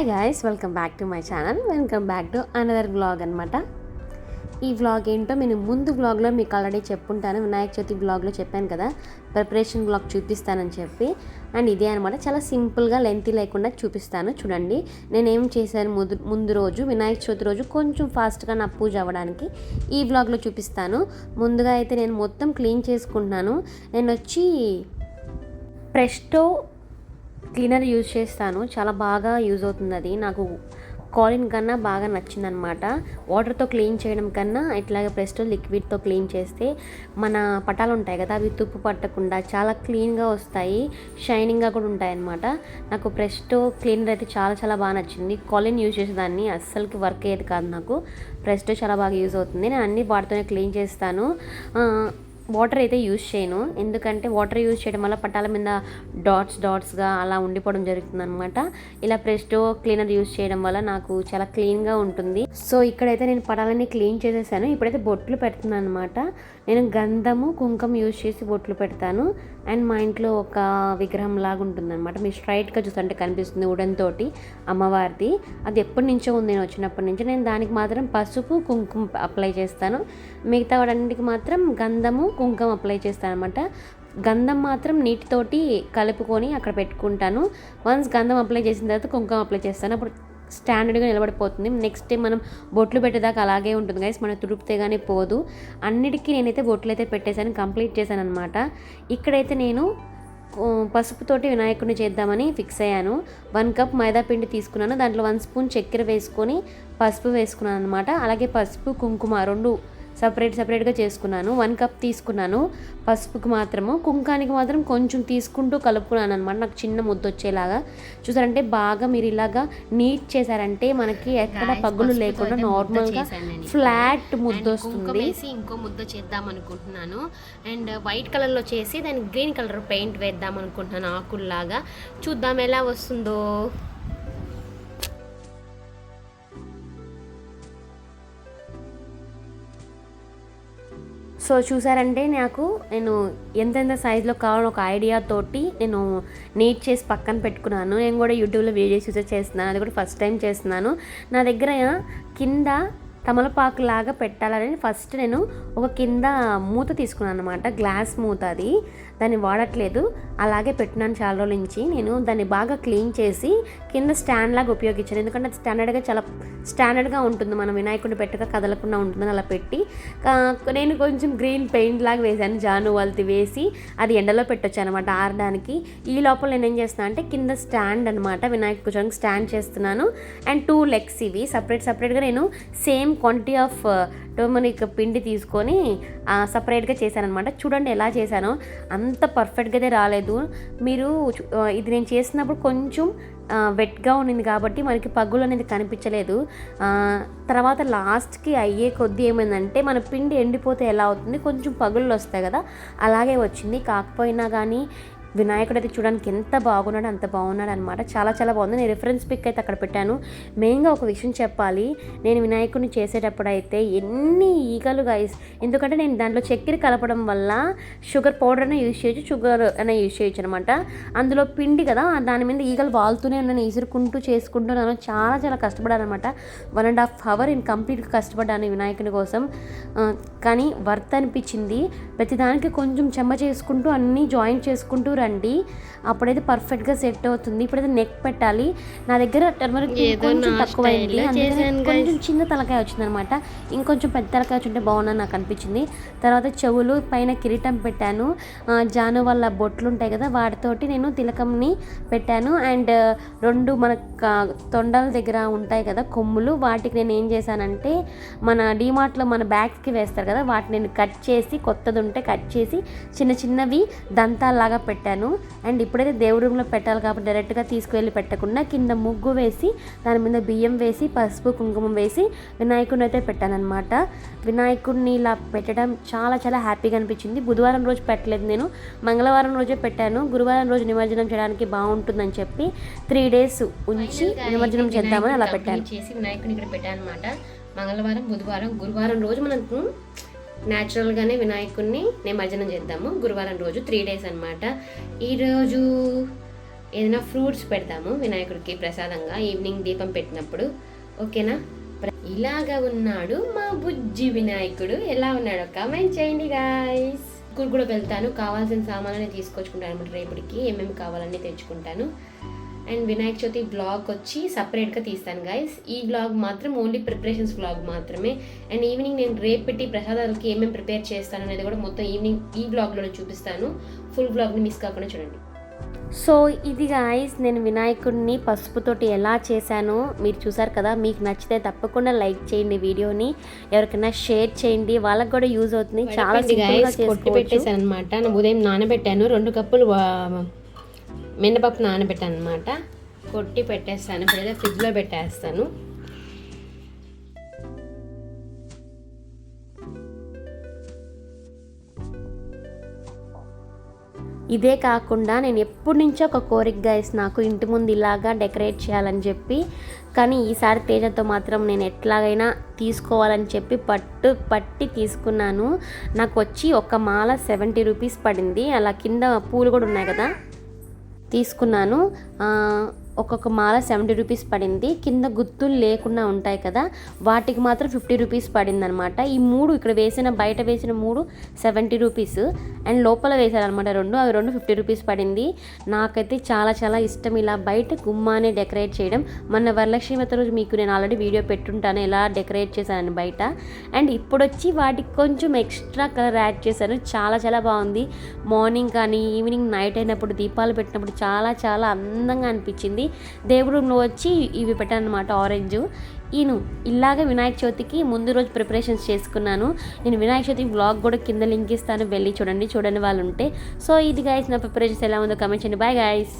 Hi guys welcome back to my channel welcome back to another blog అనమాట ఈ vlog ఏంటో నేను ముందు వ్లాగ్లో మీకు ఆల్రెడీ చెప్పుంటాను. వినాయక చవితి వ్లాగ్లో చెప్పాను కదా. ప్రిపరేషన్ బ్లాగ్ చూపిస్తానని చెప్పి. అండ్ ఇదే అనమాట చాలా సింపుల్గా లెంతీ లేకుండా చూపిస్తాను. చూడండి. నేను ఏం చేశాను? ముందు ముందు రోజు వినాయక చవితి రోజు కొంచెం ఫాస్ట్గా నా పూజ అవ్వడానికి ఈ వ్లాగ్లో చూపిస్తాను. ముందుగా అయితే నేను మొత్తం క్లీన్ చేసుకుంటున్నాను. నేను వచ్చి ప్రెస్టో క్లీనర్ యూజ్ చేస్తాను. చాలా బాగా యూజ్ అవుతుంది అది. నాకు కాలిన్ కన్నా బాగా నచ్చిందనమాట వాటర్తో క్లీన్ చేయడం కన్నా ఇట్లాగే ప్రెస్టో లిక్విడ్తో క్లీన్ చేస్తే మన పటాలు ఉంటాయి కదా అవి తుప్పు పట్టకుండా చాలా క్లీన్గా వస్తాయి. షైనింగ్గా కూడా ఉంటాయి అనమాట నాకు ప్రెస్టో క్లీనర్ అయితే చాలా చాలా బాగా నచ్చింది. కాలిన్ యూజ్ చేసేదాన్ని. అస్సలకి వర్క్ అయ్యేది కాదు నాకు. ప్రెస్టో చాలా బాగా యూజ్ అవుతుంది. నేను అన్ని వాటితోనే క్లీన్ చేస్తాను. వాటర్ అయితే యూజ్ చేయను. ఎందుకంటే వాటర్ యూజ్ చేయడం వల్ల పట్టాల మీద డాట్స్ డాట్స్గా అలా ఉండిపోవడం జరుగుతుంది అనమాట ఇలా ప్రెస్టో క్లీనర్ యూజ్ చేయడం వల్ల నాకు చాలా క్లీన్గా ఉంటుంది. సో ఇక్కడైతే నేను పటాలన్నీ క్లీన్ చేసేసాను. ఇప్పుడైతే బొట్లు పెడుతున్నాను అనమాట నేను గంధము కుంకుమ యూజ్ చేసి బొట్లు పెడతాను. అండ్ మా ఇంట్లో ఒక విగ్రహం లాగా ఉంటుంది అనమాట మీరు స్ట్రైట్గా చూస్తుంటే కనిపిస్తుంది ఉడన్ తోటి అమ్మవారిది. అది ఎప్పటి నుంచో ఉంది. నేను వచ్చినప్పటి నుంచి నేను దానికి మాత్రం పసుపు కుంకుమ అప్లై చేస్తాను. మిగతా వాడన్నిటికి మాత్రం గంధము కుంకుమ అప్లై చేస్తాను అనమాట గంధం మాత్రం నీటితోటి కలుపుకొని అక్కడ పెట్టుకుంటాను. వన్స్ గంధం అప్లై చేసిన తర్వాత కుంకుమ అప్లై చేస్తాను. అప్పుడు స్టాండర్డ్గా నిలబడిపోతుంది. నెక్స్ట్ మనం బొట్లు పెట్టేదాకా అలాగే ఉంటుంది గైస్. మనం తుడిపితే కానీ పోదు. అన్నిటికీ నేనైతే బొట్లు అయితే పెట్టేశాను కంప్లీట్ చేశాను అనమాట ఇక్కడైతే నేను పసుపుతోటి వినాయకుడిని చేద్దామని ఫిక్స్ అయ్యాను. వన్ కప్ మైదా పిండి తీసుకున్నాను. దాంట్లో వన్ స్పూన్ చక్కెర వేసుకొని పసుపు వేసుకున్నాను అనమాట అలాగే పసుపు కుంకుమ రెండు సపరేట్ సపరేట్గా చేసుకున్నాను. వన్ కప్ తీసుకున్నాను. పసుపుకి మాత్రము. కుంకానికి మాత్రం కొంచెం తీసుకుంటూ కలుపుకున్నాను అనమాట నాకు చిన్న ముద్ద వచ్చేలాగా. చూసారంటే బాగా మీరు ఇలాగా నీట్ చేశారంటే మనకి ఎక్కడ పగులు లేకుండా నార్మల్గా. ఫ్లాట్ ముద్ద వస్తుంది. ఇంకో ముద్ద చేద్దాం అనుకుంటున్నాను. అండ్ వైట్ కలర్లో చేసి దానికి గ్రీన్ కలర్ పెయింట్ వేద్దాం అనుకుంటున్నాను ఆకుల్లాగా. చూద్దాం ఎలా వస్తుందో. సో చూసారంటే నాకు నేను ఎంతెంత సైజులో కావాలో ఒక ఐడియా తోటి నేను నీట్ చేసి పక్కన పెట్టుకున్నాను. నేను కూడా యూట్యూబ్లో వీడియోస్ చూసే చేస్తున్నాను. అది కూడా ఫస్ట్ టైం చేస్తున్నాను. నా దగ్గర కింద తమలపాకు లాగా పెట్టాలని ఫస్ట్ నేను ఒక కింద మూత తీసుకున్నాను అనమాట గ్లాస్ మూత అది. దాన్ని వాడట్లేదు. అలాగే పెట్టినాను చాలా రోజుల నుంచి. నేను దాన్ని బాగా క్లీన్ చేసి కింద స్టాండ్ లాగా ఉపయోగించాను. ఎందుకంటే అది స్టాండర్డ్గా చాలా స్టాండర్డ్గా ఉంటుంది. మనం వినాయకుడిని పెట్టగా కదలకుండా ఉంటుందని అలా పెట్టి నేను కొంచెం గ్రీన్ పెయింట్ లాగా వేసాను జాను వాళ్ళది వేసి అది ఎండలో పెట్టొచ్చు అనమాట ఆరడానికి. ఈ లోపల నేను ఏం చేస్తున్నాను అంటే కింద స్టాండ్ అనమాట వినాయక కూర్చోడానికి స్టాండ్ చేస్తున్నాను. అండ్ టూ లెగ్స్ ఇవి. సపరేట్ సపరేట్గా నేను సేమ్ క్వాంటిటీ ఆఫ్ టోమనిక్ పిండి తీసుకొని సపరేట్గా చేశాను అనమాట చూడండి ఎలా చేశానో. అంత అంత పర్ఫెక్ట్గా అయితే రాలేదు. మీరు ఇది నేను చేసినప్పుడు కొంచెం వెట్గా ఉన్నింది కాబట్టి మనకి పగులు అనేది కనిపించలేదు. తర్వాత లాస్ట్కి అయ్యే కొద్దీ ఏమైందంటే మన పిండి ఎండిపోతే ఎలా అవుతుంది? కొంచెం పగుళ్ళు వస్తాయి కదా అలాగే వచ్చింది. కాకపోయినా కానీ వినాయకుడు అయితే చూడడానికి ఎంత బాగున్నాడు అంత బాగున్నాడు అనమాట చాలా చాలా బాగుంది. నేను రిఫరెన్స్ పిక్ అయితే అక్కడ పెట్టాను. మెయిన్గా ఒక విషయం చెప్పాలి. నేను వినాయకుడిని చేసేటప్పుడు అయితే ఎన్ని ఈగలు గాయస్ ఎందుకంటే నేను దాంట్లో చక్కెర కలపడం వల్ల షుగర్ పౌడర్ అయినా యూజ్ చేయొచ్చు షుగర్ అయినా యూజ్ చేయొచ్చు అనమాట అందులో పిండి కదా దాని మీద ఈగలు వాళ్తూనే ఉన్నాను ఇసురుకుంటూ చేసుకుంటున్నాను చాలా చాలా కష్టపడాను అనమాట వన్ అండ్ హాఫ్ అవర్ నేను కంప్లీట్గా కష్టపడ్డాను వినాయకుని కోసం. కానీ వర్త్ అనిపించింది. ప్రతిదానికి కొంచెం చెమ్మ చేసుకుంటూ అన్నీ జాయింట్ చేసుకుంటూ రండి అప్పుడైతే పర్ఫెక్ట్గా సెట్ అవుతుంది. ఇప్పుడైతే నెక్ పెట్టాలి. నా దగ్గర టర్మరిక్ కొంచెం తక్కువైంది. కొంచెం చిన్న తలకాయ వచ్చిందనమాట. ఇంకొంచెం పెద్ద తలకాయ వచ్చుంటే బాగుందని నాకు అనిపించింది. తర్వాత చెవులు పైన కిరీటం పెట్టాను. జాను వాళ్ళ బొట్లు ఉంటాయి కదా వాటితోటి నేను తిలకంని పెట్టాను. అండ్ రెండు మన తొండాల దగ్గర ఉంటాయి కదా కొమ్ములు. వాటికి నేను ఏం చేశానంటే మన డీమార్ట్లో మన బ్యాగ్స్కి వేస్తారు కదా వాటిని నేను కట్ చేసి కొత్తది ఉంటే కట్ చేసి చిన్న చిన్నవి దంతాల్లాగా పెట్టాను. అండ్ ఇప్పుడైతే దేవుడి రూమ్లో పెట్టాలి కాబట్టి డైరెక్ట్గా తీసుకువెళ్ళి పెట్టకుండా కింద ముగ్గు వేసి దాని మీద బియ్యం వేసి పసుపు కుంకుమ వేసి వినాయకుడిని అయితే పెట్టానన్నమాట. వినాయకుడిని ఇలా పెట్టడం చాలా చాలా హ్యాపీగా అనిపించింది. బుధవారం రోజు పెట్టలేదు నేను. మంగళవారం రోజే పెట్టాను. గురువారం రోజు నిమజ్జనం చేయడానికి బాగుంటుందని చెప్పి త్రీ డేస్ ఉంచి నిమజ్జనం చేద్దామని అలా పెట్టాను. చేసి వినాయకుని ఇక్కడ పెట్టాను అనమాట మంగళవారం బుధవారం గురువారం రోజు మనకు న్యాచురల్గానే వినాయకుడిని నిమజ్జనం చేద్దాము. గురువారం రోజు త్రీ డేస్ అనమాట ఈరోజు ఏదైనా ఫ్రూట్స్ పెడతాము వినాయకుడికి ప్రసాదంగా. ఈవినింగ్ దీపం పెట్టినప్పుడు. ఓకేనా? ఇలాగా ఉన్నాడు మా బుజ్జి వినాయకుడు. ఎలా ఉన్నాడో కామెంట్ చేయండి గాయస్ స్కూల్ కూడా వెళ్తాను. కావాల్సిన సామాన్లని తీసుకొచ్చుకుంటాను అనమాట రేపటికి. ఏమేమి కావాలన్నీ తెచ్చుకుంటాను. అండ్ వినాయక చవితి బ్లాగ్ వచ్చి సపరేట్గా తీస్తాను గైస్ ఈ బ్లాగ్ మాత్రం ఓన్లీ ప్రిపరేషన్స్ బ్లాగ్ మాత్రమే. అండ్ ఈవినింగ్ నేను రేపు పెట్టి ప్రసాదాలకి ఏమేమి ప్రిపేర్ చేస్తాను అనేది కూడా మొత్తం ఈవినింగ్ ఈ బ్లాగ్లో చూపిస్తాను. ఫుల్ బ్లాగ్ని మిస్ కాకుండా చూడండి. సో ఇది గాయస్ నేను వినాయకుడిని పసుపుతోటి ఎలా చేశానో మీరు చూసారు కదా. మీకు నచ్చితే తప్పకుండా లైక్ చేయండి వీడియోని. ఎవరికైనా షేర్ చేయండి. వాళ్ళకి కూడా యూజ్ అవుతుంది. చాలా సింపుల్గా పెట్టేశాను అనమాట ఉదయం నానబెట్టాను. రెండు కప్పులు మినపప్పు నానబెట్టాను అనమాట కొట్టి పెట్టేస్తాను. ఇప్పుడైతే ఫ్రిడ్జ్లో పెట్టేస్తాను. ఇదే కాకుండా నేను ఎప్పటి నుంచో ఒక కోరిక గైస్ నాకు ఇంటి ముందు ఇలాగా డెకరేట్ చేయాలని చెప్పి కానీ ఈసారి తేజతో మాత్రం నేను ఎట్లాగైనా తీసుకోవాలని చెప్పి పట్టు పట్టి తీసుకున్నాను. నాకు వచ్చి ఒక మాల సెవెంటీ రూపీస్ పడింది. అలా కింద పూలు కూడా ఉన్నాయి కదా. తీసుకున్నాను. ఒక్కొక్క మాల సెవెంటీ రూపీస్ పడింది. కింద గుత్తులు లేకుండా ఉంటాయి కదా వాటికి మాత్రం ఫిఫ్టీ రూపీస్ పడింది అనమాట ఈ మూడు ఇక్కడ వేసిన బయట వేసిన మూడు సెవెంటీ రూపీస్. అండ్ లోపల వేశారనమాట రెండు అవి రెండు ఫిఫ్టీ రూపీస్ పడింది. నాకైతే చాలా చాలా ఇష్టం ఇలా బయట గుమ్మానే డెకరేట్ చేయడం. మొన్న వరలక్ష్మి వ్రత రోజు మీకు నేను ఆల్రెడీ వీడియో పెట్టుంటాను ఎలా డెకరేట్ చేశానని బయట. అండ్ ఇప్పుడు వచ్చి వాటికి కొంచెం ఎక్స్ట్రా కలర్ యాడ్ చేశాను చాలా చాలా బాగుంది. మార్నింగ్ కానీ ఈవినింగ్ నైట్ అయినప్పుడు దీపాలు పెట్టినప్పుడు చాలా చాలా అందంగా అనిపించింది. దేవుడు వచ్చి ఇవి పెట్టాను అనమాట ఆరెంజ్ ఈను ఇలాగ వినాయక చవితికి ముందు రోజు ప్రిపరేషన్స్ చేసుకున్నాను. నేను వినాయక చవితి బ్లాగ్ కూడా కింద లింక్ ఇస్తాను వెళ్ళి చూడండి చూడండి వాళ్ళు ఉంటే. సో ఇది గాయస్ నా ప్రిపరేషన్స్ ఎలా ఉందో కమెంట్ చేయండి. Bye guys